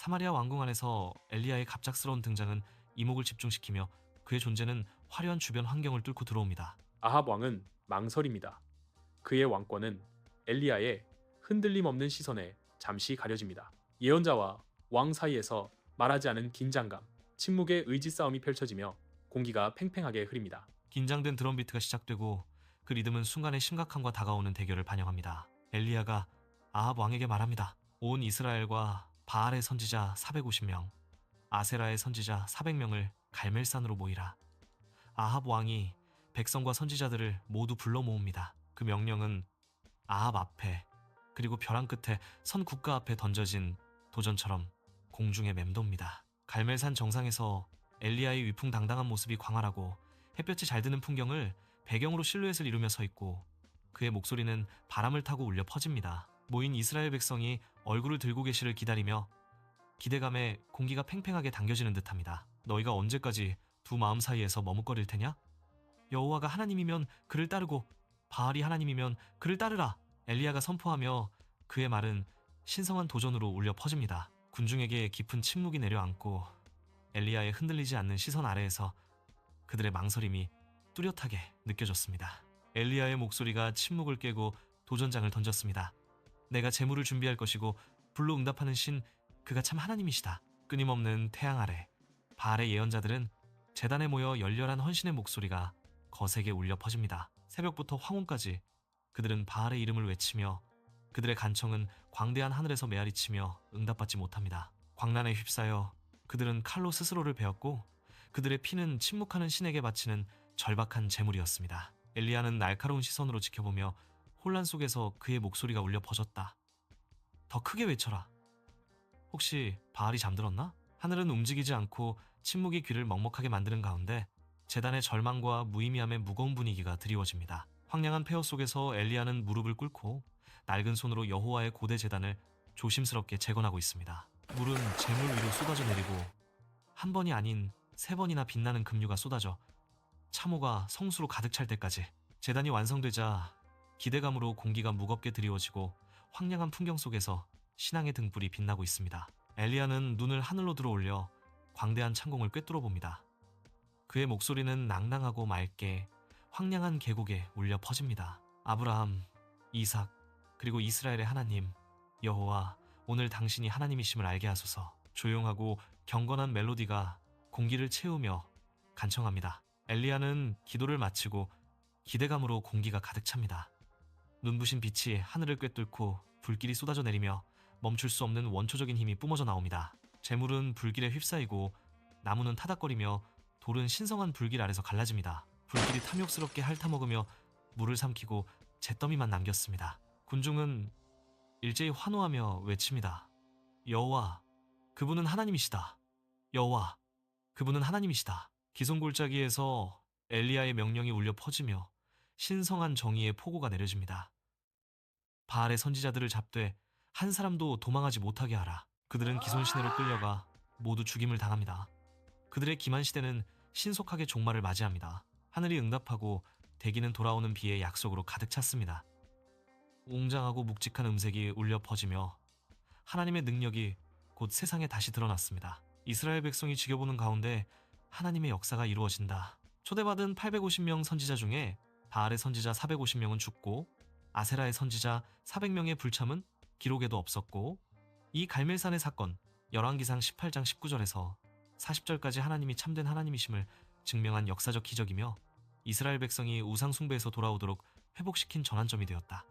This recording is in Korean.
사마리아 왕궁 안에서 엘리야의 갑작스러운 등장은 이목을 집중시키며 그의 존재는 화려한 주변 환경을 뚫고 들어옵니다. 아합 왕은 망설입니다. 그의 왕권은 엘리야의 흔들림 없는 시선에 잠시 가려집니다. 예언자와 왕 사이에서 말하지 않은 긴장감, 침묵의 의지 싸움이 펼쳐지며 공기가 팽팽하게 흐립니다. 긴장된 드럼 비트가 시작되고 그 리듬은 순간의 심각함과 다가오는 대결을 반영합니다. 엘리야가 아합 왕에게 말합니다. 온 이스라엘과 바알의 선지자 450명, 아세라의 선지자 400명을 갈멜산으로 모이라. 아합 왕이 백성과 선지자들을 모두 불러 모읍니다. 그 명령은 아합 앞에 그리고 벼랑 끝에 선 국가 앞에 던져진 도전처럼 공중에 맴돕니다. 갈멜산 정상에서 엘리야의 위풍당당한 모습이 광활하고 햇볕이 잘 드는 풍경을 배경으로 실루엣을 이루며 서 있고 그의 목소리는 바람을 타고 울려 퍼집니다. 모인 이스라엘 백성이 얼굴을 들고 계시를 기다리며 기대감에 공기가 팽팽하게 당겨지는 듯합니다. 너희가 언제까지 두 마음 사이에서 머뭇거릴 테냐? 여호와가 하나님이면 그를 따르고 바알이 하나님이면 그를 따르라. 엘리야가 선포하며 그의 말은 신성한 도전으로 울려 퍼집니다. 군중에게 깊은 침묵이 내려앉고 엘리야의 흔들리지 않는 시선 아래에서 그들의 망설임이 뚜렷하게 느껴졌습니다. 엘리야의 목소리가 침묵을 깨고 도전장을 던졌습니다. 내가 재물을 준비할 것이고 불로 응답하는 신 그가 참 하나님이시다. 끊임없는 태양 아래 바알의 예언자들은 재단에 모여 열렬한 헌신의 목소리가 거세게 울려 퍼집니다. 새벽부터 황혼까지 그들은 바알의 이름을 외치며 그들의 간청은 광대한 하늘에서 메아리치며 응답받지 못합니다. 광란에 휩싸여 그들은 칼로 스스로를 베었고 그들의 피는 침묵하는 신에게 바치는 절박한 재물이었습니다. 엘리야는 날카로운 시선으로 지켜보며 혼란 속에서 그의 목소리가 울려 퍼졌다. 더 크게 외쳐라. 혹시 바알이 잠들었나? 하늘은 움직이지 않고 침묵이 귀를 먹먹하게 만드는 가운데 재단의 절망과 무의미함의 무거운 분위기가 드리워집니다. 황량한 폐허 속에서 엘리야는 무릎을 꿇고 낡은 손으로 여호와의 고대 재단을 조심스럽게 재건하고 있습니다. 물은 재물 위로 쏟아져 내리고 한 번이 아닌 세 번이나 빛나는 급류가 쏟아져 참호가 성수로 가득 찰 때까지 재단이 완성되자 기대감으로 공기가 무겁게 드리워지고 황량한 풍경 속에서 신앙의 등불이 빛나고 있습니다. 엘리야는 눈을 하늘로 들어올려 광대한 창공을 꿰뚫어 봅니다. 그의 목소리는 낭낭하고 맑게 황량한 계곡에 울려 퍼집니다. 아브라함, 이삭, 그리고 이스라엘의 하나님, 여호와, 오늘 당신이 하나님이심을 알게 하소서. 조용하고 경건한 멜로디가 공기를 채우며 간청합니다. 엘리야는 기도를 마치고 기대감으로 공기가 가득 찹니다. 눈부신 빛이 하늘을 꿰뚫고 불길이 쏟아져 내리며 멈출 수 없는 원초적인 힘이 뿜어져 나옵니다. 재물은 불길에 휩싸이고 나무는 타닥거리며 돌은 신성한 불길 아래서 갈라집니다. 불길이 탐욕스럽게 핥아먹으며 물을 삼키고 잿더미만 남겼습니다. 군중은 일제히 환호하며 외칩니다. 여호와, 그분은 하나님이시다. 여호와, 그분은 하나님이시다. 기손골짜기에서 엘리야의 명령이 울려 퍼지며 신성한 정의의 포고가 내려집니다. 바알의 선지자들을 잡되 한 사람도 도망하지 못하게 하라. 그들은 기손 시내로 끌려가 모두 죽임을 당합니다. 그들의 기만 시대는 신속하게 종말을 맞이합니다. 하늘이 응답하고 대기는 돌아오는 비의 약속으로 가득 찼습니다. 웅장하고 묵직한 음색이 울려 퍼지며 하나님의 능력이 곧 세상에 다시 드러났습니다. 이스라엘 백성이 지켜보는 가운데 하나님의 역사가 이루어진다. 초대받은 850명 선지자 중에 바알의 선지자 450명은 죽고 아세라의 선지자 400명의 불참은 기록에도 없었고 이 갈멜산의 사건 열왕기상 18장 19절에서 40절까지 하나님이 참된 하나님이심을 증명한 역사적 기적이며 이스라엘 백성이 우상 숭배에서 돌아오도록 회복시킨 전환점이 되었다.